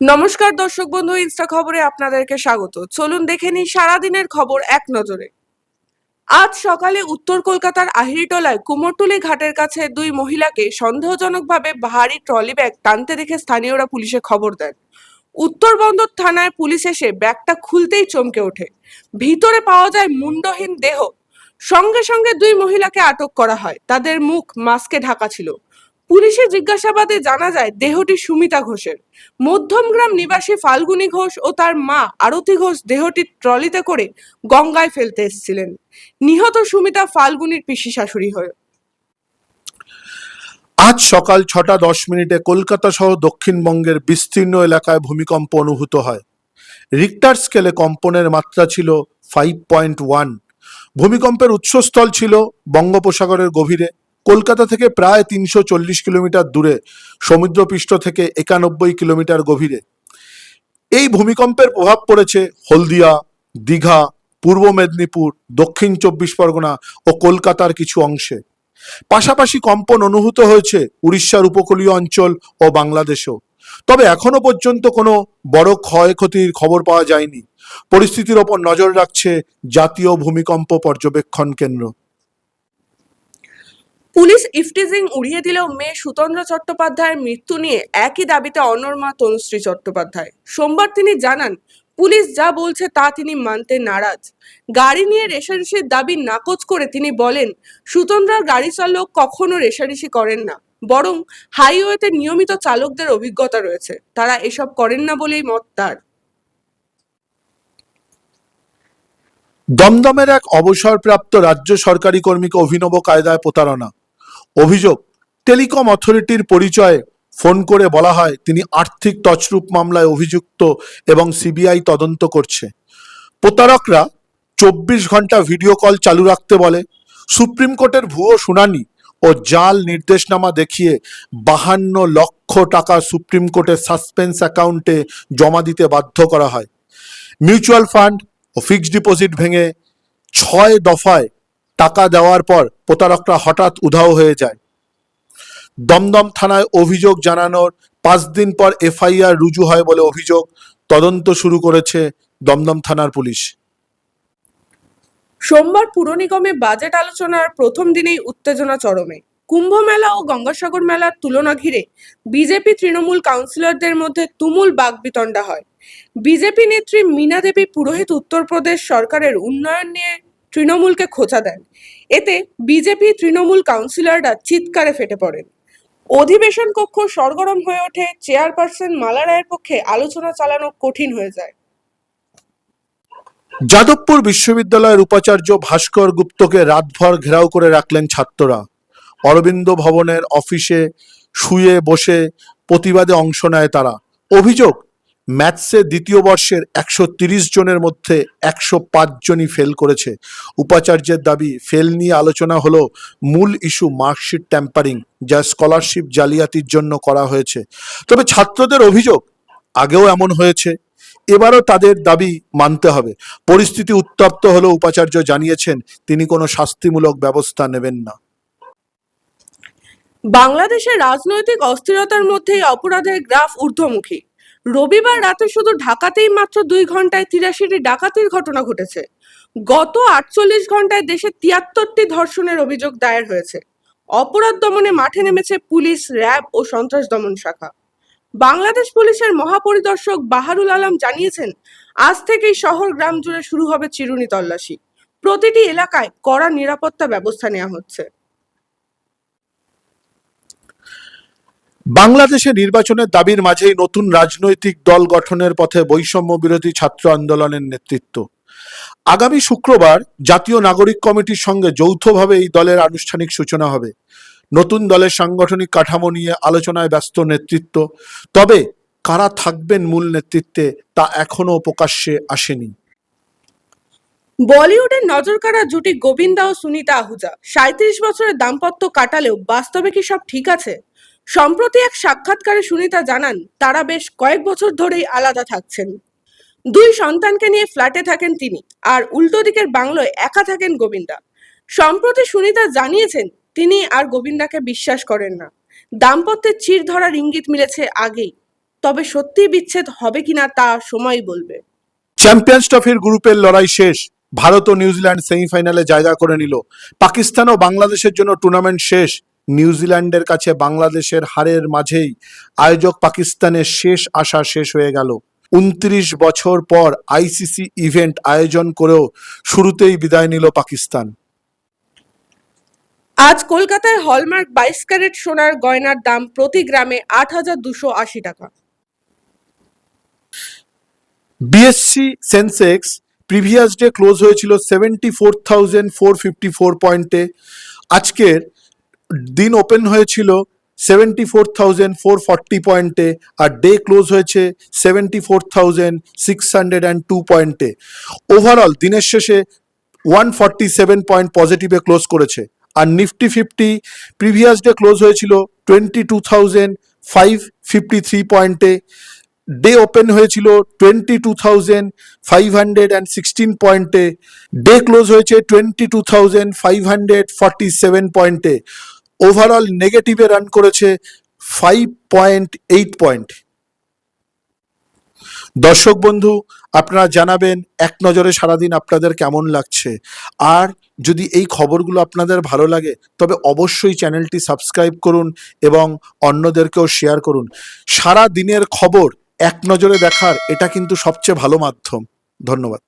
নমস্কার দর্শক বন্ধু, ইনস্টা খবরে আপনাদেরকে স্বাগত। চলুন দেখে নিই সারাদিনের খবর এক নজরে। আজ সকালে উত্তর কলকাতার আহিরিটোলায় কুমোরটুলি ঘাটের কাছে দুই মহিলাকে সন্দেহজনকভাবে ভারী ট্রলি ব্যাগ টানতে দেখে স্থানীয়রা পুলিশে খবর দেন। উত্তরবন্দর থানায় পুলিশ এসে ব্যাগটা খুলতেই চমকে ওঠে। ভিতরে পাওয়া যায় মুন্ডহীন দেহ। সঙ্গে সঙ্গে দুই মহিলাকে আটক করা হয়। তাদের মুখ মাস্কে ঢাকা ছিল। পুলিশের জিজ্ঞাসাবাদে জানা যায়, দেহটি সুমিতা ঘোষের। মধ্যমগ্রাম নিবাসী ফাল্গুনী ঘোষ ও তার মা আরতি ঘোষ দেহটি ট্রলিতে করে গঙ্গায় ফেলতে এসেছিলেন। নিহত সুমিতা ফাল্গুনির পিসি শাশুড়ি হয়ে। আজ সকাল ছটা দশ মিনিটে কলকাতা সহ দক্ষিণবঙ্গের বিস্তীর্ণ এলাকায় ভূমিকম্প অনুভূত হয়। রিক্টার স্কেলে কম্পনের মাত্রা ছিল ফাইভ পয়েন্ট ওয়ান ভূমিকম্পের উৎসস্থল ছিল বঙ্গোপসাগরের গভীরে। কলকাতা থেকে প্রায় তিনশো চল্লিশ কিলোমিটার দূরে, সমুদ্রপৃষ্ঠ থেকে একানব্বই কিলোমিটার গভীরে। এই ভূমিকম্পের প্রভাব পড়েছে হলদিয়া, দীঘা, পূর্ব মেদিনীপুর, দক্ষিণ চব্বিশ পরগনা ও কলকাতার কিছু অংশে। পাশাপাশি কম্পন অনুভূত হয়েছে উড়িষ্যার উপকূলীয় অঞ্চল ও বাংলাদেশেও। তবে এখনও পর্যন্ত কোনো বড় ক্ষয়ক্ষতির খবর পাওয়া যায়নি। পরিস্থিতির ওপর নজর রাখছে জাতীয় ভূমিকম্প পর্যবেক্ষণ কেন্দ্র। পুলিশ ইফটিজিং উড়িয়ে দিলেও মেয়ে সুতন্দ্র চট্টোপাধ্যায়ের মৃত্যু নিয়ে একই দাবিতে অনর্মা তনুশ্রী চট্টোপাধ্যায়। সোমবার তিনি জানান, পুলিশ যা বলছে তা তিনি মানতে নারাজ। গাড়ি নিয়ে রেশারেশির দাবি নাকচ করে তিনি বলেন, সুতন্দ্রার গাড়ি চালক কখনো রেশারেশি করেন না, বরং হাইওয়েতে নিয়মিত চালকদের অভিজ্ঞতা রয়েছে। তারা এসব করেন না বলেই মত তার। দমদমের এক অবসরপ্রাপ্ত রাজ্য সরকারি কর্মীকে অভিনব কায়দায় প্রতারণা। অভিযোগ, টেলিকম অথরিটির পরিচয়ে ফোন করে বলা হয়, তিনি আর্থিক তছরূপ মামলায় অভিযুক্ত এবং সিবিআই তদন্ত করছে। প্রতারকরা চব্বিশ ঘণ্টা ভিডিও কল চালু রাখতে বলে, সুপ্রিম কোর্টের ভুয়ো শুনানি ও জাল নির্দেশনামা দেখিয়ে বাহান্ন লক্ষ টাকা সুপ্রিম কোর্টের সাসপেন্স অ্যাকাউন্টে জমা দিতে বাধ্য করা হয়। মিউচুয়াল ফান্ড ও ফিক্সড ডিপোজিট ভেঙে ছয় দফায় টাকা দেওয়ার পর প্রতারকরা হঠাৎ উধাও হয়ে যায়। দমদম থানায় অভিযোগ জানানোর পাঁচ দিন পর এফআইআর রুজু হয় বলে অভিযোগ তদন্ত শুরু করেছে দমদম থানার পুলিশ। সোমবার পুর নিগমে বাজেট আলোচনার প্রথম দিনেই উত্তেজনা চরমে। কুম্ভ মেলা ও গঙ্গাসাগর মেলার তুলনা ঘিরে বিজেপি তৃণমূল কাউন্সিলরদের মধ্যে তুমুল বাগবিতণ্ডা হয়। বিজেপি নেত্রী মীনা দেবী পুরোহিত উত্তরপ্রদেশ সরকারের উন্নয়ন নিয়ে তৃণমূলকে খোঁচা দেন। এতে বিজেপি তৃণমূল কাউন্সিলররা চিৎকারে ফেটে পড়েন। অধিবেশন কক্ষ সরগরম হয়ে ওঠে, চেয়ারপারসন মালা রায়ের পক্ষে আলোচনা চালানো কঠিন হয়ে যায়। যাদবপুর বিশ্ববিদ্যালয়ের উপাচার্য ভাস্কর গুপ্তকে রাতভর ঘেরাও করে রাখলেন ছাত্ররা। অরবিন্দ ভবনের অফিসে শুয়ে বসে প্রতিবাদে অংশ নেয় তারা। অভিযোগ ম্যাথসে দ্বিতীয় বর্ষের একশো জনের মধ্যে একশো পাঁচ জনই ফেল করেছে। উপাচার্যের দাবি ফেল নিয়ে আলোচনা হলো মূল ইস্যু মার্কশিট ট্যাম্পারিং যা স্কলারশিপ জালিয়াতির জন্য করা হয়েছে। তবে ছাত্রদের অভিযোগ আগেও এমন হয়েছে, এবারও তাদের দাবি মানতে হবে। পরিস্থিতি উত্তপ্ত হলেও উপাচার্য জানিয়েছেন, তিনি কোনো শাস্তিমূলক ব্যবস্থা নেবেন না। বাংলাদেশের রাজনৈতিক অস্থিরতার মধ্যেই অপরাধের গ্রাফ ঊর্ধ্বমুখী। রবিবার রাতে শুধু ঢাকাতেই মাত্র দুই ঘন্টায় তিরাশিটি ডাকাতির ঘটনা ঘটেছে। গত আটচল্লিশ ঘন্টায় দেশে তিয়াত্তরটি ধর্ষণের অভিযোগ দায়ের হয়েছে। অপরাধ দমনে মাঠে নেমেছে পুলিশ, র্যাব ও সন্ত্রাস দমন শাখা। বাংলাদেশ পুলিশের মহাপরিদর্শক বাহারুল আলম জানিয়েছেন, আজ থেকেই শহর গ্রাম জুড়ে শুরু হবে চিরুনি তল্লাশি। প্রতিটি এলাকায় কড়া নিরাপত্তা ব্যবস্থা নেওয়া হচ্ছে। বাংলাদেশে নির্বাচনের দাবির মাঝেই নতুন রাজনৈতিক দল গঠনের পথে বৈষম্য বিরোধী ছাত্র আন্দোলনের নেতৃত্ব। আগামী শুক্রবার জাতীয় নাগরিক কমিটির সঙ্গে যৌথভাবে এই দলের আনুষ্ঠানিক সূচনা হবে। নতুন দলের সাংগঠনিক কাঠামো নিয়ে আলোচনায় ব্যস্ত নেতৃত্ব, তবে কারা থাকবেন মূল নেতৃত্বে তা এখনও প্রকাশ্যে আসেনি। বলিউডের নজরকাড়া জুটি গোবিন্দা ও সুনিতা আহুজা সাঁত্রিশ বছরের দাম্পত্য কাটালেও বাস্তবে কি সব ঠিক আছে? সম্প্রতি এক সাক্ষাৎকারে সুনিতা জানান, তারা বেশ কয়েক বছর ধরেই আলাদা থাকছেন। দুই সন্তানকে নিয়ে ফ্ল্যাটে থাকেন তিনি, আর উল্টো দিকের বাংলোয় একা থাকেন গোবিন্দা। সম্প্রতি সুনিতা জানিয়েছেন, তিনি আর গোবিন্দাকে বিশ্বাস করেন না। দাম্পত্যের চির ধরার ইঙ্গিত মিলেছে আগেই। তবে সত্যি বিচ্ছেদ হবে কিনা তা সময় বলবে। চ্যাম্পিয়ন্স ট্রফির গ্রুপের লড়াই শেষ। ভারত ও নিউজিল্যান্ড সেমিফাইনালে জায়গা করে নিল। পাকিস্তান ও বাংলাদেশের জন্য টুর্নামেন্ট শেষ। নিউজিল্যান্ডের কাছে বাংলাদেশের হারের মাঝেই আয়োজক পাকিস্তানের শেষ আশা শেষ হয়ে গেল। উনত্রিশ বছর পর আইসিসি ইভেন্ট আয়োজন করেও শুরুতেই বিদায় নিল পাকিস্তান। আজ কলকাতায় হলমার্ক বাইশ ক্যারেট সোনার গয়নার দাম প্রতি গ্রামে আট হাজার দুশো আশি টাকা। BSC sensex previous day close হয়েছিল seventy four thousand four fifty four পয়েন্টে। আজকের দিন ওপেন হয়েছিল seventy four thousand four forty পয়েন্টে আর ডে ক্লোজ হয়েছে seventy four thousand six hundred and two পয়েন্টে ওভারঅল দিনের শেষে ওয়ান ফর্টি সেভেন পয়েন্ট পজিটিভে ক্লোজ করেছে। আর nifty fifty previous day close হয়েছিল twenty two thousand five fifty three পয়েন্টে ডে ওপেন হয়েছিল twenty two thousand five hundred and sixteen পয়েন্টে day close হয়েছে twenty two thousand five hundred forty seven পয়েন্টে overall নেগেটিভে run করেছে five point eight point দর্শক বন্ধু, আপনারা জানাবেন এক নজরে সারাদিন আপনাদের কেমন লাগছে। আর যদি এই খবরগুলো আপনাদের ভালো লাগে, তবে অবশ্যই চ্যানেলটি সাবস্ক্রাইব করুন এবং অন্যদেরকেও শেয়ার করুন। সারা দিনের খবর এক নজরে দেখার, এটা কিন্তু সবচেয়ে ভালো মাধ্যম। ধন্যবাদ।